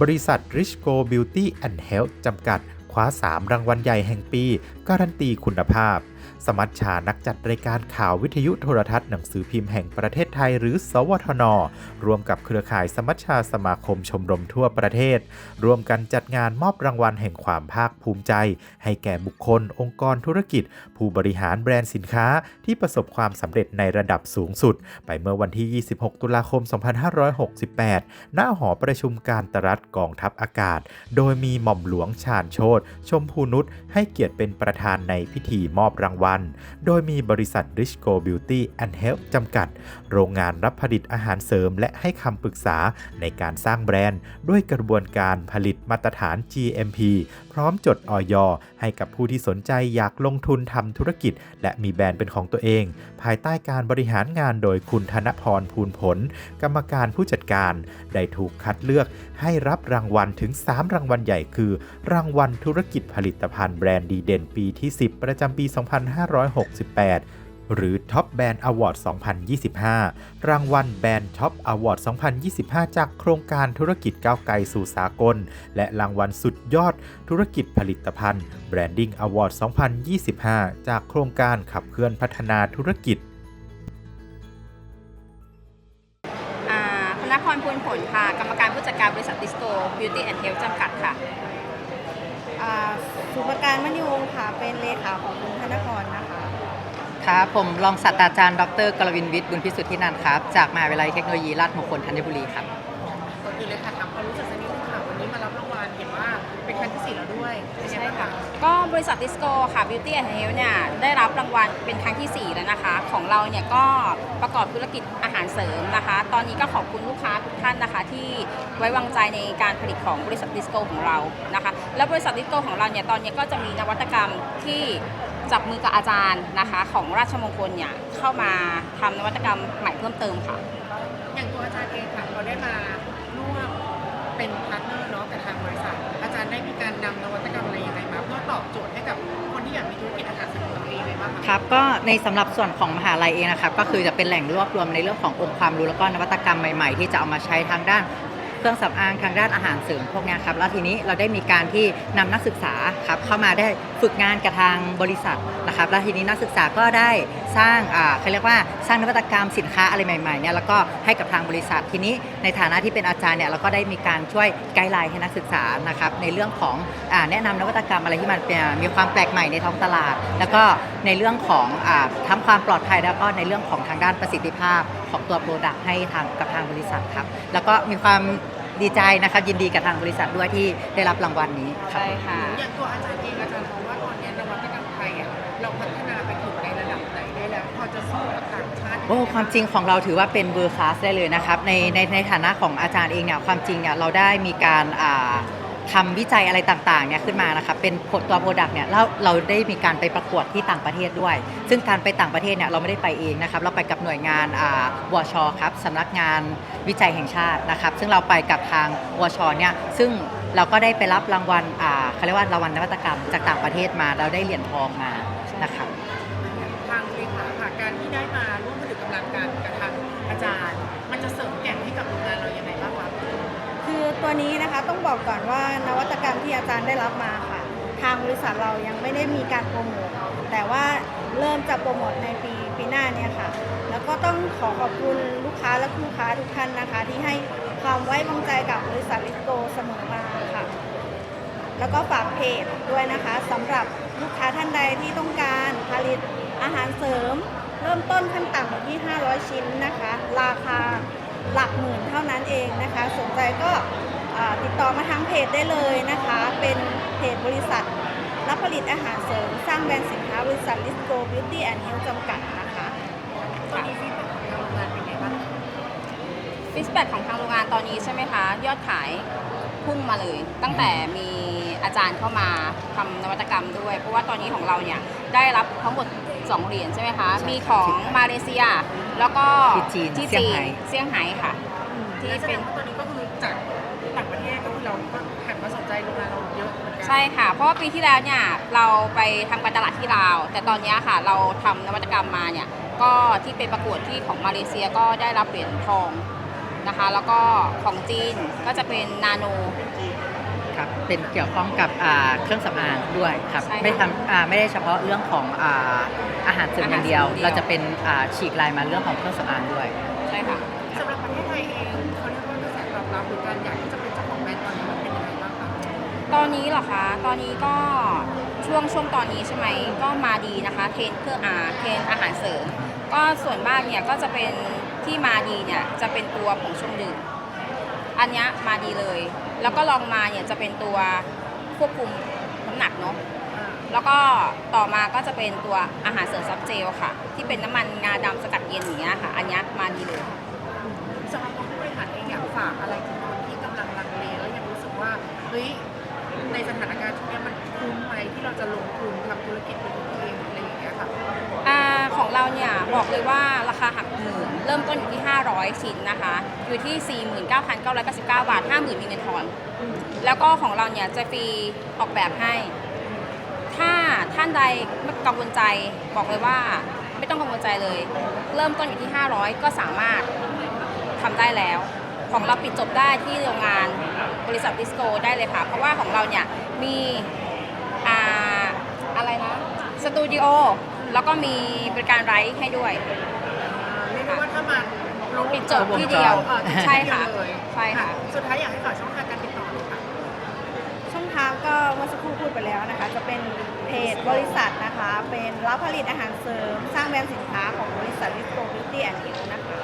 บริษัท Richco Beauty and Health จำกัด ว้า 3 รางวัลใหญ่แห่งปี การันตีคุณภาพ สมัชชานักจัดรายการข่าววิทยุโทรทัศน์หนังสือพิมพ์แห่งประเทศไทยหรือ สวทน ร่วมกับเครือข่ายสมัชชาสมาคมชมรมทั่วประเทศ ร่วมกันจัดงานมอบรางวัลแห่งความภาคภูมิใจ ให้แก่บุคคล องค์กรธุรกิจ ผู้บริหารแบรนด์สินค้า ที่ประสบความสำเร็จในระดับสูงสุด ไปเมื่อวันที่ 26 ตุลาคม 2568 ณ หอประชุมการตรัฐกองทัพอากาศ โดยมีหม่อมหลวงชาญโชตชมพูนุชให้เกียรติเป็นประธานในพิธีมอบรางวัล โดยมีบริษัท Richco Beauty and Health จำกัด โรงงานรับผลิตอาหารเสริม และให้คำปรึกษาในการสร้างแบรนด์ ด้วยกระบวนการผลิตมาตรฐาน GMP พร้อมจดออยให้กับผู้ที่สนใจอยากลงทุนทำธุรกิจ และมีแบรนด์เป็นของตัวเอง ภายใต้การบริหารงานโดยคุณธนพรภูลผล กรรมการผู้จัดการ ได้ถูกคัดเลือกให้รับรางวัลถึง 3 รางวัลใหญ่คือ รางวัลธุรรกิจผลิตภัณฑ์แบรนด์ดีเด่นปีที่ 10 ประจำปี 2568 หรือ Top Brand Award 2025 รางวัลแบรนด์ Top Award 2025 จากโครงการธุรกิจก้าวไกลสู่สากล และรางวัลสุดยอดธุรกิจผลิตภัณฑ์ Branding Award 2025 จากโครงการขับเคลื่อนพัฒนาธุรกิจอ่าธนพรพูลผลค่ะ กรรมการผู้จัดการบริษัทดิสโก้บิวตี้แอนด์เฮลท์จำกัดค่ะ สุภการมณีวงศ์ค่ะ เป็นเลขาของคุณธนพรนะคะ ครับผมรองศาสตราจารย์ดรกรวินวิทย์บุญพิสุทธินันท์ครับ จากมหาวิทยาลัยเทคโนโลยีราชมงคลธัญบุรีครับ ก่อนอื่นเลยค่ะถามความรู้สึกสักนิด ด้วยเป็นยังไงบ้างคะก็บริษัทดิสโก้ค่ะ Beauty and Health เนี่ยได้รับรางวัลเป็นครั้งที่ 4 แล้วนะคะ ของเราเนี่ยก็ประกอบธุรกิจอาหารเสริมนะคะ ตอนนี้ก็ขอบคุณลูกค้าทุกท่านนะคะ ที่ไว้วางใจในการผลิตของบริษัทดิสโก้ของเรานะคะ แล้วบริษัทดิสโก้ของเราเนี่ยตอนนี้ก็จะมีนวัตกรรมที่จับมือกับอาจารย์นะคะ ของราชมงคลเนี่ยเข้ามาทำนวัตกรรมใหม่เพิ่มเติมค่ะ กับทางบริษัท อาจารย์ได้มีการนำนวัตกรรมอะไรยังไงมาเพื่อตอบโจทย์ให้กับคนที่อยากมีธุรกิจอาหารเสริมของตัวเองยังไงบ้างคะครับก็ในสำหรับส่วนของมหาลัยเองนะครับก็คือจะเป็นแหล่งรวบรวมในเรื่องขององค์ความรู้แล้วก็นวัตกรรมใหม่ๆ ที่จะเอามาใช้ทางด้านเครื่องสำอางทางด้านอาหารเสริมพวกเนี้ยครับแล้วทีนี้เราได้มีการที่นำนักศึกษาครับเข้ามาได้ฝึกงานกับทางบริษัทนะครับแล้วทีนี้นักศึกษาก็ได้ สร้างอ่าเขาเรียกว่าสร้างนวัตกรรมสินค้าอะไรใหม่ๆเนี่ยแล้วก็ให้กับทางบริษัททีนี้ในฐานะที่เป็นอาจารย์เนี่ยเราก็ได้มีการช่วยไกด์ไลน์ให้นักศึกษานะครับในเรื่องของอาแนะนำนวัตกรรมอะไรที่มันเป็นมีความแปลกใหม่ในท้องตลาด แล้วก็ในเรื่องของอาทั้งความปลอดภัยแล้วก็ในเรื่องของทางด้านประสิทธิภาพของตัวโปรดักต์ให้ทางกับทางบริษัทครับแล้วก็มีความดีใจนะครับยินดีกับทางบริษัทด้วยที่ได้รับรางวัลนี้ครับใช่ค่ะอย่างตัวอาจารย์เองอาจารย์มองว่าตอนนี้นวัตกรรม ไทยอะเราพัฒนาไปถึงในระดับไหนได้แล้ว พอจะสู้กับต่างชาติโอ้ความจริงของเราถือว่าเป็นเบอร์คลาสได้เลยนะครับในในในฐานะของอาจารย์เองเนี่ยความจริงเนี่ยเราได้มีการอ่า ทำวิจัยอะไรต่างๆเนี่ยขึ้นมานะครับเป็นผลตัวโปรดักต์เนี่ยเราเราได้มีการไปประกวดที่ต่างประเทศด้วย ซึ่งการไปต่างประเทศเนี่ยเราไม่ได้ไปเองนะครับเราไปกับหน่วยงานอ่าวชครับสำนักงานวิจัยแห่งชาตินะครับ ซึ่งเราไปกับทางวชเนี่ยซึ่งเราก็ได้ไปรับรางวัลอ่าเขาเรียกว่ารางวัลนวัตกรรมจากต่างประเทศมาเราได้เหรียญทองมานะครับทางเลขาค่ะการที่ได้มา ตัวนี้นะคะต้องบอกก่อนว่านวัตกรรมที่อาจารย์ได้รับมาค่ะ ทางบริษัทเรายังไม่ได้มีการโปรโมทแต่ว่าเริ่มจะโปรโมทในปีปีหน้าเนี่ยค่ะ แล้วก็ต้องขอขอบคุณลูกค้าและคู่ค้าทุกท่านนะคะ ที่ให้ความไว้วางใจกับบริษัทลิสโกเสมอมาค่ะ แล้วก็ฝากเพจด้วยนะคะสำหรับลูกค้าท่านใดที่ต้องการผลิตอาหารเสริม เริ่มต้นขั้นต่ำอยู่ที่ 500 ชิ้นนะคะ ราคาหลักหมื่นเท่านั้นเองนะคะ สนใจก็ ติดต่อมาทางเพจได้เลยนะคะ เป็นเพจบริษัท รับผลิตอาหารเสริม สร้างแบรนด์สินค้าบริษัท l i s c o Beauty and Health จำกัดนะคะตอนนี้ฟีดแบ็กของทางโรงงานเป็นไงบ้างคะฟีดแบ็ของทางโรงงานตอนนี้ใช่ไหมคะ ยอดขายพุ่งมาเลย ตั้งแต่มีอาจารย์เข้ามาทำนวัตกรรมด้วย เพราะว่าตอนนี้ของเราเนี่ยได้รับทั้งหมด2เหรียญใช่ไหมคะใช่มีของมาเลเซีย แล้วก็ที่จีนที่เซี่ยงจีไฮ้นเซี่ยงไฮ้ค่ะที่และแสดเป็งนว่าตอนนี้ก็ โรงงานเราเยอะเหมือนกัใช่ค่ะ เพราะว่าปีที่แล้วเนี่ยเราไปทำการตลาดที่ลาว แต่ตอนนี้ค่ะเราทำนวัตกรรมมาเนี่ยก็ที่เป็นประกวดที่ของมาเลเซียก็ได้รับเหรียญทองนะคะ แล้วก็ของจีนก็จะเป็นนาโน ครับเป็นเกี่ยวข้องกับอ่าเครื่องสำอางด้วยครับใช่ค่ะไม่ทำอ่าไม่ได้เฉพาะเรื่องของอ่าอาหารเสริมอย่างเดียว อาหารเสริมอย่างเดียว เราจะเป็นอ่าฉีกลายมาเรื่องของเครื่องสำอางด้วย ใช่ค่ะ อนนี้เหรอคะ ตอนนี้ก็ช่วงช่วงตอนนี้ใช่ไหมก็มาดีนะคะ เทรนเครื่องอาเทรนอาหารเสริม ก็ส่วนมากเนี่ยก็จะเป็นที่มาดีเนี่ยจะเป็นตัวผงชงดื่ม อันนี้มาดีเลย แล้วก็ลองมาเนี่ยจะเป็นตัวควบคุมน้ำหนักเนาะ แล้วก็ต่อมาก็จะเป็นตัวอาหารเสริมซับเจลค่ะ ที่เป็นน้ำมันงาดำสกัดเย็นอย่างเงี้ยค่ะ อันนี้มาดีเลยสำหรับผู้บริหารเองอยากฝากอะไรถึงคนที่กำลังลังเลแล้วยังรู้สึกว่าเฮ้ย ในสถานการณ์ช่วงนี้มันคุ้มไหมที่เราจะลงทุนทำธุรกิจเป็นของตัวเองอะไรอย่างเงี้ยค่ะอาของเราเนี่ยบอกเลยว่าราคาหักหมื่นเริ่มต้นอยู่ที่ 500 ชิ้นนะคะ อยู่ที่ 49,999 บาท 50,000มีเงินทอน แล้วก็ของเราเนี่ยจะฟรีออกแบบให้ ถ้าท่านใดไม่กังวลใจบอกเลยว่าไม่ต้องกังวลใจเลย เริ่มต้นอยู่ที่ 500 ก็สามารถทำได้แล้ว ของเราปิดจบได้ที่โรงงาน บริษัทดิสโก้ได้เลยค่ะ เพราะว่าของเราเนี่ยมีอ่าอะไรนะสตูดิโอแล้วก็มีบริการไลฟ์ให้ด้วย เรียกได้ว่าถ้ามันลงปิดจบที่เดียวเออใช่ค่ะเลยใช่ค่ะ สุดท้ายอยากให้ฝากช่องทางการติดต่อเลยค่ะ ช่องทางก็เมื่อสักครู่พูดไปแล้วนะคะ จะเป็นเพจบริษัทนะคะ เป็นรับผลิตอาหารเสริม สร้างแบรนด์สินค้าของบริษัทวิสโกบิวตี้แอนด์เฮลนะคะ